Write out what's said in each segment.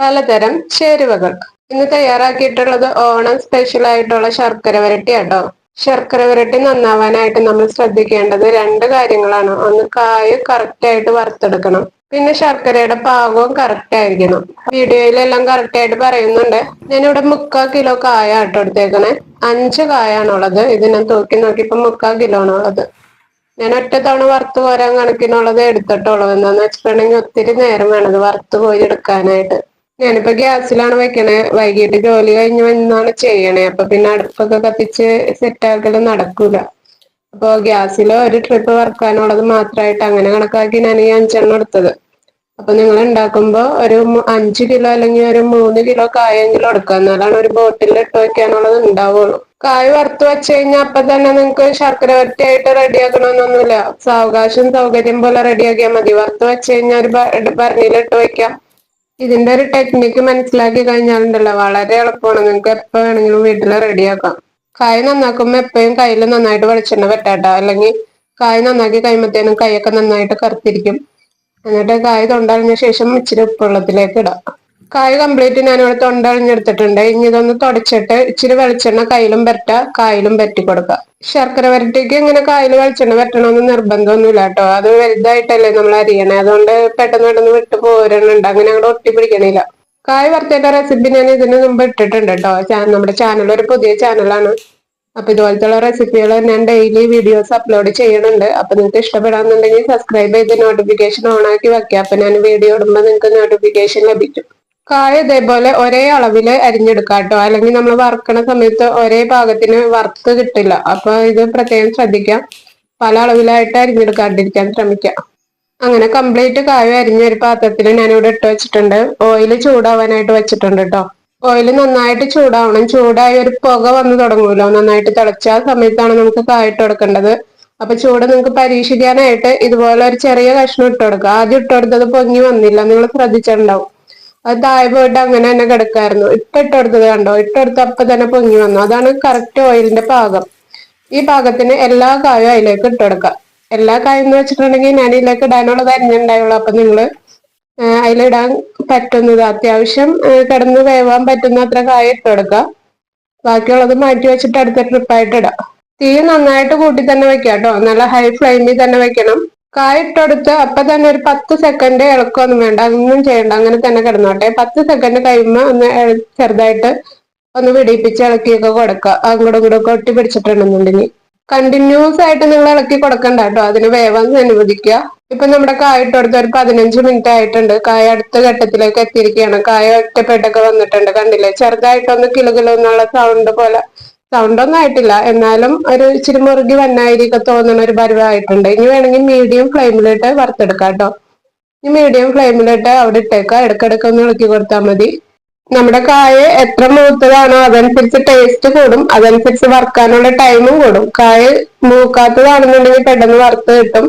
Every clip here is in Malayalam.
പലതരം ചേരുവകൾ. ഇന്ന് തയ്യാറാക്കിയിട്ടുള്ളത് ഓണം സ്പെഷ്യൽ ആയിട്ടുള്ള ശർക്കര വരട്ടി ആട്ടോ. ശർക്കര വരട്ടി നന്നാവാനായിട്ട് നമ്മൾ ശ്രദ്ധിക്കേണ്ടത് രണ്ട് കാര്യങ്ങളാണ്. ഒന്ന് കായ് കറക്റ്റ് ആയിട്ട് വറുത്തെടുക്കണം. പിന്നെ ശർക്കരയുടെ പാകവും കറക്റ്റ് ആയിരിക്കണം. വീഡിയോയിലെല്ലാം കറക്റ്റ് ആയിട്ട് പറയുന്നുണ്ട്. ഞാനിവിടെ മുക്കാൽ കിലോ കായ ആട്ടോ എടുത്തേക്കണേ അഞ്ച് കായാണുള്ളത്. ഇതിനെ തൂക്കി നോക്കിയപ്പോ മുക്കാൽ കിലോ ആണുള്ളത് ഞാൻ ഒറ്റ തവണ വറുത്ത് കോരാൻ കണക്കിനുള്ളത് എടുത്തിട്ടുള്ളൂ. എന്താന്ന് വെച്ചിട്ടുണ്ടെങ്കിൽ ഒത്തിരി നേരം വേണം ഇത് വറുത്ത് കോരി എടുക്കാനായിട്ട്. ഞാനിപ്പോ ഗ്യാസിലാണ് വെക്കണേ. വൈകിട്ട് ജോലി കഴിഞ്ഞ് വന്നാണ് ചെയ്യണേ. അപ്പൊ പിന്നെ അടുപ്പൊക്കെ കത്തിച്ച് സെറ്റ് ആക്കൽ നടക്കൂല. അപ്പൊ ഗ്യാസിൽ ഒരു ട്രിപ്പ് വർക്കാനുള്ളത് മാത്രമായിട്ട് അങ്ങനെ കണക്കാക്കി ഞാൻ ഈ അഞ്ചെണ്ണം എടുത്തത്. അപ്പൊ നിങ്ങൾ ഉണ്ടാക്കുമ്പോ ഒരു അഞ്ചു കിലോ അല്ലെങ്കിൽ ഒരു മൂന്ന് കിലോ കായെങ്കിലും എടുക്കുക എന്നാലാണ് ഒരു ബോട്ടിൽ ഇട്ട് വെക്കാനുള്ളത് ഉണ്ടാവുള്ളൂ കായ് വറുത്ത് വെച്ച് കഴിഞ്ഞാൽ അപ്പൊ തന്നെ നിങ്ങൾക്ക് ശർക്കര വരട്ടിയായിട്ട് റെഡിയാക്കണമെന്നൊന്നുമില്ല സാവകാശം സൗകര്യം പോലെ റെഡിയാക്കിയാൽ മതി. വറുത്ത് വെച്ച് കഴിഞ്ഞാൽ ഒരു ഭരണിയിൽ ഇട്ട് വെക്കാം. ഇതിന്റെ ഒരു ടെക്നിക്ക് മനസ്സിലാക്കി കഴിഞ്ഞാലുണ്ടല്ലോ. വളരെ എളുപ്പമാണ്. നിങ്ങൾക്ക് എപ്പോ വേണമെങ്കിലും വീട്ടിൽ റെഡിയാക്കാം കായ് നന്നാക്കുമ്പോ എപ്പോഴും കയ്യിൽ നന്നായിട്ട് വെളിച്ചെണ്ണ പറ്റാട്ട അല്ലെങ്കിൽ കായ് നന്നാക്കി കഴിയുമ്പോഴത്തേനും കൈയൊക്കെ നന്നായിട്ട് കറുത്തിരിക്കും. എന്നിട്ട് കായ് തൊണ്ടറിഞ്ഞ ശേഷം ഇച്ചിരി ഉപ്പുവെള്ളത്തിലേക്ക് ഇടാം. കായ് കംപ്ലീറ്റ് ഞാനിവിടെ തൊണ്ടഴിഞ്ഞെടുത്തിട്ടുണ്ട്. ഇനി ഇതൊന്ന് തുടച്ചിട്ട് ഇച്ചിരി വെളിച്ചെണ്ണ കയ്യിലും പറ്റ കായലും പറ്റി കൊടുക്കുക. ശർക്കര വരട്ടിക്ക് ഇങ്ങനെ കായൽ വെളിച്ചെണ്ണ പറ്റണമെന്ന് നിർബന്ധമൊന്നുമില്ല കേട്ടോ. അത് വലുതായിട്ടല്ലേ നമ്മൾ അരിയണേ. അതുകൊണ്ട് പെട്ടെന്ന് പെട്ടെന്ന് വിട്ട് പോരുന്നുണ്ട്. അങ്ങനെ അങ്ങോട്ട് ഒട്ടി പിടിക്കണില്ല. കായ വറുത്തേട്ട റെസിപ്പി ഞാൻ ഇതിന് മുമ്പ് ഇട്ടിട്ടുണ്ട് കേട്ടോ. നമ്മുടെ ചാനൽ ഒരു പുതിയ ചാനലാണ് അപ്പൊ ഇതുപോലത്തെ റെസിപ്പികൾ ഞാൻ ഡെയിലി വീഡിയോസ് അപ്ലോഡ് ചെയ്യുന്നുണ്ട്. അപ്പൊ നിങ്ങൾക്ക് ഇഷ്ടപ്പെടാന്നുണ്ടെങ്കിൽ സബ്സ്ക്രൈബ് ചെയ്ത് നോട്ടിഫിക്കേഷൻ ഓൺ ആക്കി വെക്കുക. അപ്പൊ ഞാൻ വീഡിയോ ഇടുമ്പോൾ നിങ്ങൾക്ക് നോട്ടിഫിക്കേഷൻ ലഭിക്കും. കായ ഇതേപോലെ ഒരേ അളവിൽ അരിഞ്ഞെടുക്കാം കേട്ടോ അല്ലെങ്കിൽ നമ്മൾ വറുക്കണ സമയത്ത് ഒരേ പാകത്തിന് വറുത്ത് കിട്ടില്ല. അപ്പൊ ഇത് പ്രത്യേകം ശ്രദ്ധിക്കാം. പല അളവിലായിട്ട് അരിഞ്ഞെടുക്കാണ്ടിരിക്കാൻ ശ്രമിക്കാം. അങ്ങനെ കംപ്ലീറ്റ് കായ അരിഞ്ഞ ഒരു പാത്രത്തിൽ ഞാനിവിടെ ഇട്ട് വെച്ചിട്ടുണ്ട്. ഓയിൽ ചൂടാവാനായിട്ട് വെച്ചിട്ടുണ്ട് കേട്ടോ ഓയിൽ നന്നായിട്ട് ചൂടാവണം. ചൂടായി ഒരു പുക വന്ന് തുടങ്ങുമല്ലോ. നന്നായിട്ട് തിളച്ച ആ സമയത്താണ് നമുക്ക് കായിട്ട് കൊടുക്കേണ്ടത്. അപ്പൊ ചൂട് നിങ്ങൾക്ക് പരീക്ഷിക്കാനായിട്ട് ഇതുപോലെ ഒരു ചെറിയ കഷ്ണം ഇട്ട് കൊടുക്കുക. ആദ്യം ഇട്ട് കൊടുത്തത് പൊങ്ങി വന്നില്ല. നിങ്ങൾ ശ്രദ്ധിച്ചിട്ടുണ്ടാവും. അത് പോയിട്ട് അങ്ങനെ തന്നെ കിടക്കായിരുന്നു. ഇട്ടെടുത്തത് കണ്ടോ? ഇട്ടെടുത്ത് അപ്പൊ തന്നെ പൊങ്ങി വന്നു. അതാണ് കറക്റ്റ് ഓയിലിന്റെ പാകം. ഈ പാകത്തിന് എല്ലാ കായും അതിലേക്ക് ഇട്ടെടുക്കാം എല്ലാ കായും എന്ന് വെച്ചിട്ടുണ്ടെങ്കിൽ ഞാൻ ഇതിലേക്ക് ഇടാനുള്ളത് അരിഞ്ഞുണ്ടായുള്ളൂ അപ്പൊ നിങ്ങൾ അതിലിടാൻ പറ്റുന്നത് അത്യാവശ്യം കിടന്ന് വേവാൻ പറ്റുന്ന അത്ര കായ ഇട്ടെടുക്കുക ബാക്കിയുള്ളത് മാറ്റി വെച്ചിട്ട് അടുത്ത ട്രിപ്പായിട്ട് ഇടാം തീ നന്നായിട്ട് കൂട്ടി തന്നെ വെക്കാം കേട്ടോ. നല്ല ഹൈ ഫ്ലെയിമിൽ തന്നെ വെക്കണം. കായിട്ടെടുത്ത് അപ്പൊ തന്നെ ഒരു പത്ത് സെക്കൻഡ് ഇളക്കൊന്നും വേണ്ട അതൊന്നും ചെയ്യണ്ട അങ്ങനെ തന്നെ കിടന്നോട്ടെ. പത്ത് സെക്കൻഡ് കഴിയുമ്പോ ഒന്ന് ചെറുതായിട്ട് ഒന്ന് പിടിപ്പിച്ച് ഇളക്കിയൊക്കെ കൊടുക്കുക അങ്ങോട്ടും ഇങ്ങോട്ടും ഒട്ടി പിടിച്ചിട്ടുണ്ടെന്നുണ്ടെങ്കിൽ. കണ്ടിന്യൂസ് ആയിട്ട് നിങ്ങൾ ഇളക്കി കൊടുക്കണ്ട കേട്ടോ. അതിന് വേവാൻ അനുവദിക്കുക. ഇപ്പൊ നമ്മുടെ കായിട്ടടുത്ത് ഒരു പതിനഞ്ച് മിനിറ്റ് ആയിട്ടുണ്ട്. കായ അടുത്ത ഘട്ടത്തിലേക്ക് എത്തിയിരിക്കുകയാണ്. കായ ഒറ്റപ്പെട്ടൊക്കെ വന്നിട്ടുണ്ട് കണ്ടില്ലേ? ചെറുതായിട്ടൊന്ന് കിളുകിളെന്നുള്ള സൗണ്ട് പോലെ സൗണ്ട് ഒന്നും ആയിട്ടില്ല. എന്നാലും ഒരു ഇച്ചിരി മുറുകി വന്നായിരിക്കും തോന്നുന്ന ഒരു പരിവായിട്ടുണ്ട്. ഇനി വേണമെങ്കിൽ മീഡിയം ഫ്ലെയിമിലിട്ട് വറുത്തെടുക്കാം കേട്ടോ. ഇനി മീഡിയം ഫ്ലെയിമിലിട്ട് അവിടെ ഇട്ടേക്കാം. ഇടക്കിടക്ക് ഒന്ന് ഇളക്കി കൊടുത്താൽ മതി. നമ്മുടെ കായ എത്ര മൂത്തതാണോ അതനുസരിച്ച് ടേസ്റ്റ് കൂടും. അതനുസരിച്ച് വറുക്കാനുള്ള ടൈമും കൂടും. കായ മൂക്കാത്തതാണെന്നുണ്ടെങ്കിൽ പെട്ടെന്ന് വറുത്ത് കിട്ടും.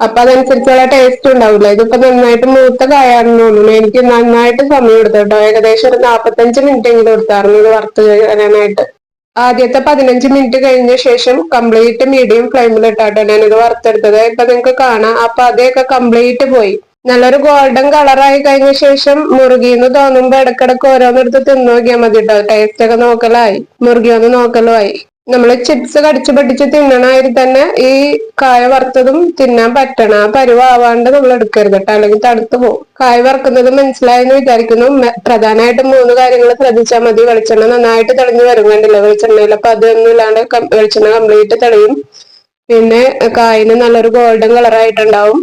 അപ്പൊ അതനുസരിച്ചുള്ള ടേസ്റ്റ് ഉണ്ടാവില്ല ഇതിപ്പോ നന്നായിട്ട് മൂത്ത കായാണെന്ന് തോന്നുന്നു. എനിക്ക് നന്നായിട്ട് സമയം എടുത്തു കേട്ടോ. ഏകദേശം ഒരു നാപ്പത്തഞ്ച് മിനിറ്റ് എങ്കിലും എടുത്തായിരുന്നു ഇത് വറുത്ത് കഴിയാനായിട്ട്. ആദ്യത്തെ പതിനഞ്ച് മിനിറ്റ് കഴിഞ്ഞ ശേഷം കംപ്ലീറ്റ് മീഡിയം ഫ്ലെയിമിൽ ഇട്ടാട്ടോ ഞാനിത് വറുത്തെടുത്തത്. ഇപ്പൊ നിങ്ങൾക്ക് കാണാം. അപ്പൊ അതൊക്കെ കംപ്ലീറ്റ് പോയി. നല്ലൊരു ഗോൾഡൻ കളറായി കഴിഞ്ഞ ശേഷം മുറുകിന്ന് തോന്നുമ്പോ ഇടക്കിടക്ക് ഓരോന്നെടുത്ത് തിന്നു നോക്കിയാൽ മതി കേട്ടോ ടേസ്റ്റ് ഒക്കെ നോക്കലായി. മുറുകിയൊന്ന് നോക്കലുമായി. നമ്മൾ ചിപ്സ് കടിച്ചു പഠിച്ച് തിന്നണമാതിരി തന്നെ ഈ കായ വറുത്തതും തിന്നാൻ പറ്റണം ആ പരുവാവാണ്ട് നമ്മൾ എടുക്കരുത് കേട്ടോ അല്ലെങ്കിൽ തണുത്ത് പോകും കായ വറുക്കുന്നത് മനസ്സിലായെന്ന് വിചാരിക്കുന്നു. പ്രധാനമായിട്ടും മൂന്ന് കാര്യങ്ങൾ ശ്രദ്ധിച്ചാൽ മതി. വെളിച്ചെണ്ണ നന്നായിട്ട് തെളിഞ്ഞു വരും വേണ്ടില്ല വെളിച്ചെണ്ണയിൽ അപ്പൊ അതൊന്നും ഇല്ലാണ്ട് വെളിച്ചെണ്ണ കംപ്ലീറ്റ് തെളിയും. പിന്നെ കായിന് നല്ലൊരു ഗോൾഡൻ കളറായിട്ടുണ്ടാവും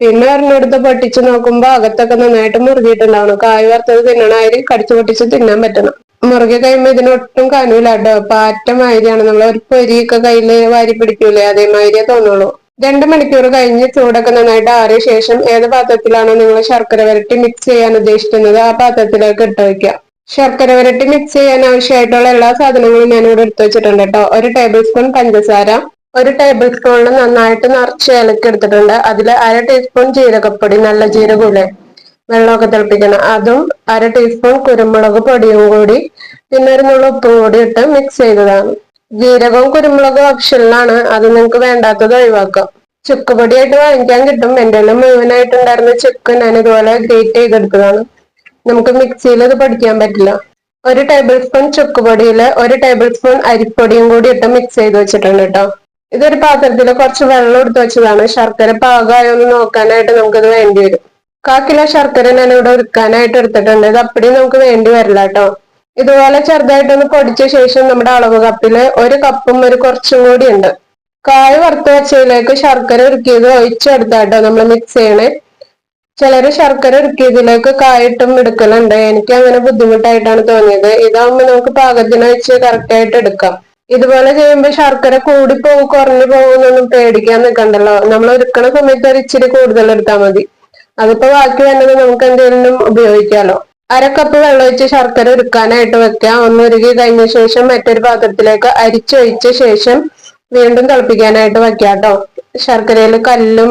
പിന്നെ ഒരെണ്ണെടുത്ത് പൊട്ടിച്ച് നോക്കുമ്പോ അകത്തൊക്കെ നന്നായിട്ട് മുറുകിയിട്ടുണ്ടാവണം. കായ വറുത്തത് തിന്നണമാതിരി കടിച്ചു പൊട്ടിച്ച് തിന്നാൻ പറ്റണം. മുറുകി കഴിയുമ്പോ ഇതിനൊട്ടും കനൂല കേട്ടോ. പാറ്റ മാതിരിയാണ്. നമ്മൾ ഒരു പൊരിയൊക്കെ കയ്യിൽ വാരി പിടിക്കൂലേ? അതേമാതിരിയേ തോന്നുള്ളൂ. രണ്ട് മണിക്കൂർ കഴിഞ്ഞ് ചൂടൊക്കെ നന്നായിട്ട് ആറിയ ശേഷം ഏത് പാത്രത്തിലാണോ നിങ്ങൾ ശർക്കര വരട്ടി മിക്സ് ചെയ്യാൻ ഉദ്ദേശിക്കുന്നത് ആ പാത്രത്തിലേക്ക് ഇട്ട് വയ്ക്കുക ശർക്കര വരട്ടി മിക്സ് ചെയ്യാൻ ആവശ്യമായിട്ടുള്ള എല്ലാ സാധനങ്ങളും ഞാൻ ഇവിടെ എടുത്തു വെച്ചിട്ടുണ്ട് കേട്ടോ. ഒരു ടേബിൾ സ്പൂൺ പഞ്ചസാര ഒരു ടേബിൾ സ്പൂണിൽ നന്നായിട്ട് നിറച്ച് ഇലക്കി എടുത്തിട്ടുണ്ട്. അതിൽ അര ടീസ്പൂൺ ജീരകപ്പൊടി നല്ല ജീരകമില്ലേ വെള്ളമൊക്കെ തിളപ്പിക്കണം. അതും അര ടീസ്പൂൺ കുരുമുളക് പൊടിയും കൂടി പിന്നെ ഒരു നുള്ള ഉപ്പും കൂടി ഇട്ട് മിക്സ് ചെയ്തതാണ്. ജീരകവും കുരുമുളകും ഓപ്ഷനിലാണ് അത് നിങ്ങൾക്ക് വേണ്ടാത്തത് ഒഴിവാക്കാം. ചുക്ക് പൊടിയായിട്ട് വാങ്ങിക്കാൻ കിട്ടും. എന്റെ മുഴുവനായിട്ടുണ്ടായിരുന്ന ചുക്ക് ഞാൻ ഇതുപോലെ ഗ്രേറ്റ് ചെയ്തെടുത്തതാണ്. നമുക്ക് മിക്സിയിൽ ഇത് പഠിക്കാൻ പറ്റില്ല. ഒരു ടേബിൾ സ്പൂൺ ചുക്കുപൊടിയിൽ ഒരു ടേബിൾ സ്പൂൺ അരിപ്പൊടിയും കൂടി ഇട്ട് മിക്സ് ചെയ്ത് വെച്ചിട്ടുണ്ട് കേട്ടോ. ഇതൊരു പാത്രത്തിൽ കുറച്ച് വെള്ളം എടുത്ത് വെച്ചതാണ്. ശർക്കര പാകമായോ എന്ന് നോക്കാനായിട്ട് നമുക്കിത് വേണ്ടി വരും കാ കിലോ ശർക്കര ഞാൻ ഇവിടെ ഒരുക്കാനായിട്ട് എടുത്തിട്ടുണ്ട്. ഇത് അപ്പടി നമുക്ക് വേണ്ടി വരില്ല കേട്ടോ ഇതുപോലെ ചെറുതായിട്ടൊന്ന് പൊടിച്ച ശേഷം നമ്മുടെ അളവ് കപ്പിൽ ഒരു കപ്പും ഒരു കുറച്ചും കൂടി ഉണ്ട്. കായ വറുത്ത് വെച്ചതിലേക്ക് ശർക്കര ഉരുക്കിയത് ഒഴിച്ചെടുത്താട്ടോ നമ്മൾ മിക്സ് ചെയ്യണേ. ചിലര് ശർക്കര ഉരുക്കിയതിലേക്ക് കായിട്ടും എടുക്കലുണ്ട്. എനിക്ക് അങ്ങനെ ബുദ്ധിമുട്ടായിട്ടാണ് തോന്നിയത്. ഇതാവുമ്പോൾ നമുക്ക് പാകത്തിന് വെച്ച് കറക്റ്റ് ആയിട്ട് എടുക്കാം. ഇതുപോലെ ചെയ്യുമ്പോൾ ശർക്കര കൂടി പോകും കുറഞ്ഞു പോകുന്നൊന്നും പേടിക്കാൻ നിൽക്കണ്ടല്ലോ നമ്മൾ ഒരുക്കണ സമയത്ത് ഒരു ഇച്ചിരി കൂടുതൽ എടുത്താൽ മതി. അതിപ്പോ ബാക്കി വേണ്ടത് നമുക്ക് എന്തെങ്കിലും ഉപയോഗിക്കാലോ. അര കപ്പ് വെള്ളമൊഴിച്ച് ശർക്കര ഉരുക്കാനായിട്ട് വെക്കാം ഒന്ന് ഉരുകി കഴിഞ്ഞ ശേഷം മറ്റൊരു പാത്രത്തിലേക്ക് അരിച്ചൊഴിച്ച ശേഷം വീണ്ടും തിളപ്പിക്കാനായിട്ട് വെക്കുക കേട്ടോ. ശർക്കരയിൽ കല്ലും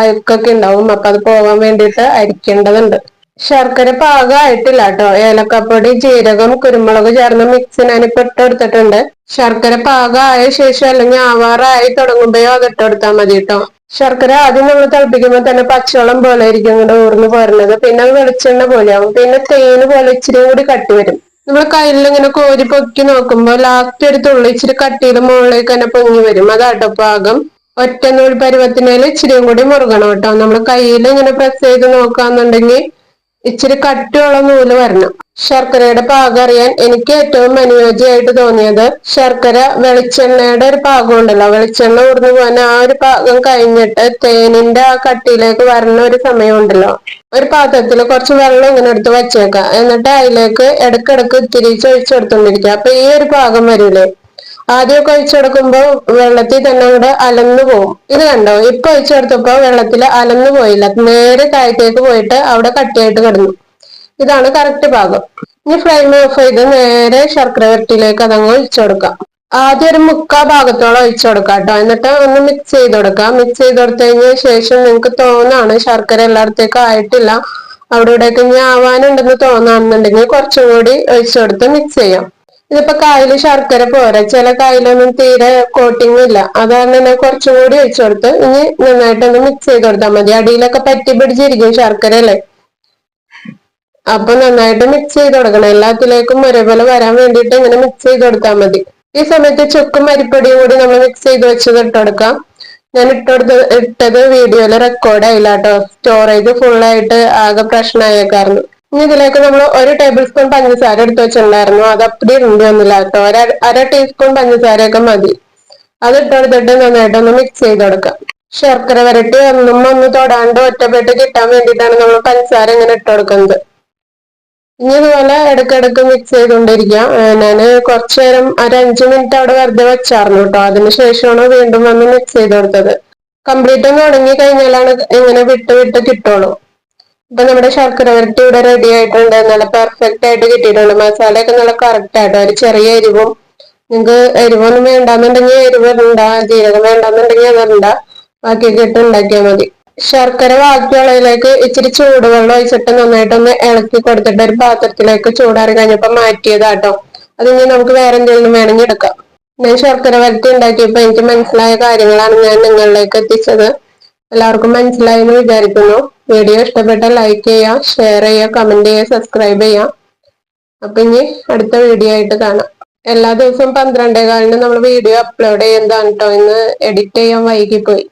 അഴുക്കൊക്കെ ഉണ്ടാവും. അപ്പൊ അത് പോകാൻ വേണ്ടിയിട്ട് അരിക്കേണ്ടതുണ്ട്. ശർക്കര പാകമായിട്ടില്ല കേട്ടോ. ഏലക്കപ്പൊടി ജീരകം കുരുമുളക് ചേർന്ന് മിക്സ് ഞാനിപ്പോ ഇട്ടെടുത്തിട്ടുണ്ട്. ശർക്കര പാകമായ ശേഷം അല്ലെങ്കിൽ ആവാറായി തുടങ്ങുമ്പോഴോ അത് ഇട്ടെടുത്താൽ മതി കേട്ടോ. ശർക്കര ആദ്യം നമ്മൾ തിളപ്പിക്കുമ്പോൾ തന്നെ പച്ചവെള്ളം പോലെ ആയിരിക്കും ഇങ്ങോട്ട് ഊർന്ന് പോരുന്നത്. പിന്നെ വെളിച്ചെണ്ണ പോലെയാവും. പിന്നെ തേന് പോലെ ഇച്ചിരി കൂടി കട്ടി വരും. നമ്മൾ കയ്യിൽ ഇങ്ങനെ കോരി പൊക്കി നോക്കുമ്പോൾ ലാസ്റ്റ് ഒരു തുള്ളി ഇച്ചിരി കട്ടിയിൽ മുകളിലേക്ക് തന്നെ പൊങ്ങി വരും. അത് പാകം ഒറ്റ നൂൽ പരുവത്തിനേൽ ഇച്ചിരിയും കൂടി മുറുകണം കേട്ടോ. നമ്മൾ കയ്യിൽ ഇങ്ങനെ പ്രസ് ചെയ്ത് നോക്കാന്നുണ്ടെങ്കിൽ ഇച്ചിരി കട്ടിയുള്ള നൂൽ വരണം. ശർക്കരയുടെ പാകം അറിയാൻ എനിക്ക് ഏറ്റവും അനുയോജ്യമായിട്ട് തോന്നിയത് ശർക്കര വെളിച്ചെണ്ണയുടെ ഒരു പാകം ഉണ്ടല്ലോ. വെളിച്ചെണ്ണ ഊർന്നു പോകാൻ ആ ഒരു പാകം കഴിഞ്ഞിട്ട് തേനിന്റെ ആ കട്ടിയിലേക്ക് വരണ ഒരു സമയം ഉണ്ടല്ലോ. ഒരു പാത്രത്തിൽ കുറച്ച് വെള്ളം ഇങ്ങനെ എടുത്ത് വെച്ചേക്കാം. എന്നിട്ട് അതിലേക്ക് ഇടക്കിടക്ക് ഇത്തിരി അപ്പൊ ഈ ഒരു പാകം വരൂലേ? ആദ്യമൊക്കെ ഒഴിച്ചെടുക്കുമ്പോൾ വെള്ളത്തിൽ തന്നെ കൂടെ അലന്നു പോകും ഇത് കണ്ടോ? ഇപ്പൊ ഒഴിച്ചെടുത്തപ്പോ വെള്ളത്തിൽ അലന്നു പോയില്ല. നേരെ താഴത്തേക്ക് പോയിട്ട് അവിടെ കട്ടിയായിട്ട് കിടന്നു. ഇതാണ് കറക്റ്റ് ഭാഗം. ഇനി ഫ്ലെയിം ഓഫ് ചെയ്ത് നേരെ ശർക്കര വരട്ടിയിലേക്ക് അതങ്ങ് ഒഴിച്ചു കൊടുക്കാം ആദ്യം ഒരു മുക്കാ ഭാഗത്തോളം ഒഴിച്ചു കൊടുക്കാം കേട്ടോ. എന്നിട്ട് ഒന്ന് മിക്സ് ചെയ്ത് കൊടുക്കാം മിക്സ് ചെയ്ത് കൊടുത്തതിന് ശേഷം നിങ്ങൾക്ക് തോന്നാണ് ശർക്കര എല്ലായിടത്തേക്കും ആയിട്ടില്ല. അവിടെ ഇവിടെയൊക്കെ ഇനി ആവാനുണ്ടെന്ന് തോന്നാന്നുണ്ടെങ്കിൽ കുറച്ചും കൂടി ഒഴിച്ചു കൊടുത്ത് മിക്സ് ചെയ്യാം. ഇതിപ്പോ കായൽ ശർക്കര പോരാ. ചില കായലൊന്നും തീരെ കോട്ടിംഗ് ഇല്ല. അതാണ് തന്നെ കുറച്ചും കൂടി ഒഴിച്ചു കൊടുത്ത്. ഇനി നന്നായിട്ടൊന്ന് മിക്സ് ചെയ്ത് കൊടുത്താൽ മതി. അടിയിലൊക്കെ പറ്റി പിടിച്ചിരിക്കും ശർക്കര അല്ലേ? അപ്പൊ നന്നായിട്ട് മിക്സ് ചെയ്ത് കൊടുക്കണം. എല്ലാത്തിലേക്കും ഒരേപോലെ വരാൻ വേണ്ടിയിട്ട് ഇങ്ങനെ മിക്സ് ചെയ്ത് കൊടുത്താൽ മതി. ഈ സമയത്ത് ചുക്കും അരിപ്പൊടിയും കൂടി നമ്മൾ മിക്സ് ചെയ്ത് വെച്ചത് ഇട്ടുകൊടുക്കാം ഞാൻ ഇട്ടുകൊടുത്ത് ഇട്ടത് വീഡിയോയിൽ റെക്കോർഡ് ആയില്ല കേട്ടോ. സ്റ്റോറേജ് ഫുള്ളായിട്ട് ആകെ പ്രശ്നമായേക്കായിരുന്നു ഇനി ഇതിലേക്ക് നമ്മൾ ഒരു ടേബിൾ സ്പൂൺ പഞ്ചസാര എടുത്ത് വെച്ചിട്ടുണ്ടായിരുന്നു. അത് അപ്പടി എന്നില്ല കേട്ടോ. ഒരു അര ടീസ്പൂൺ പഞ്ചസാരയൊക്കെ മതി. അത് ഇട്ടെടുത്തിട്ട് നന്നായിട്ടൊന്ന് മിക്സ് ചെയ്ത് കൊടുക്കാം. ശർക്കര വരട്ടി ഒന്നും ഒന്ന് തൊടാണ്ട് ഒറ്റപ്പെട്ട് കിട്ടാൻ വേണ്ടിയിട്ടാണ് നമ്മൾ പഞ്ചസാര ഇങ്ങനെ ഇട്ട് കൊടുക്കുന്നത്. ഇനി ഇതുപോലെ ഇടയ്ക്കിടയ്ക്ക് മിക്സ് ചെയ്തുകൊണ്ടിരിക്കാം ഞാൻ കുറച്ചു നേരം ഒരു അഞ്ചു മിനിറ്റ് അവിടെ വെറുതെ വെച്ചായിരുന്നു കേട്ടോ. അതിനുശേഷമാണ് വീണ്ടും വന്ന് മിക്സ് ചെയ്ത് കൊടുത്തത്. കംപ്ലീറ്റ് ഒന്ന് ഉണങ്ങി കഴിഞ്ഞാലാണ് ഇങ്ങനെ വിട്ട് വിട്ട് കിട്ടുള്ളൂ. ഇപ്പൊ നമ്മുടെ ശർക്കര വരട്ടി ഇവിടെ റെഡി ആയിട്ടുണ്ട്. നല്ല പെർഫെക്റ്റ് ആയിട്ട് കിട്ടിയിട്ടുണ്ട്. മസാലയൊക്കെ നല്ല കറക്റ്റ് ആയിട്ട് ഒരു ചെറിയ എരിവും. നിങ്ങൾക്ക് എരിവൊന്നും വേണ്ടാന്നുണ്ടെങ്കിൽ എരിവ് ഇടണ്ട. ജീരകം വേണ്ടാന്നുണ്ടെങ്കിൽ അതിടണ്ട ബാക്കിയൊക്കെ ഇട്ട് ഉണ്ടാക്കിയാൽ മതി. ശർക്കര ബാക്കിയുള്ളതിലേക്ക് ഇച്ചിരി ചൂടുവെള്ളം ഒഴിച്ചിട്ട് നന്നായിട്ടൊന്ന് ഇളക്കി കൊടുത്തിട്ട് ഒരു പാത്രത്തിലേക്ക് ചൂടാറി കഴിഞ്ഞപ്പോ മാറ്റിയതാട്ടോ. അത് ഇനി നമുക്ക് വേറെ എന്തെങ്കിലും വേണമെങ്കിൽ എടുക്കാം. ഞാൻ ശർക്കര വരട്ടി ഉണ്ടാക്കിയപ്പോ എനിക്ക് മനസ്സിലായ കാര്യങ്ങളാണ് ഞാൻ നിങ്ങളിലേക്ക് എത്തിച്ചത്. എല്ലാവർക്കും മനസ്സിലായി എന്ന് വിചാരിക്കുന്നു. വീഡിയോ ഇഷ്ടപ്പെട്ട ലൈക്ക് ചെയ്യുക ഷെയർ ചെയ്യുക കമന്റ് ചെയ്യുക സബ്സ്ക്രൈബ് ചെയ്യുക അപ്പൊ ഇനി അടുത്ത വീഡിയോ ആയിട്ട് കാണാം. എല്ലാ ദിവസവും പന്ത്രണ്ടേ കാലിന് നമ്മൾ വീഡിയോ അപ്ലോഡ് ചെയ്യുന്നതാണ് കേട്ടോ ഇന്ന് എഡിറ്റ് ചെയ്യാൻ വൈകിപ്പോയി.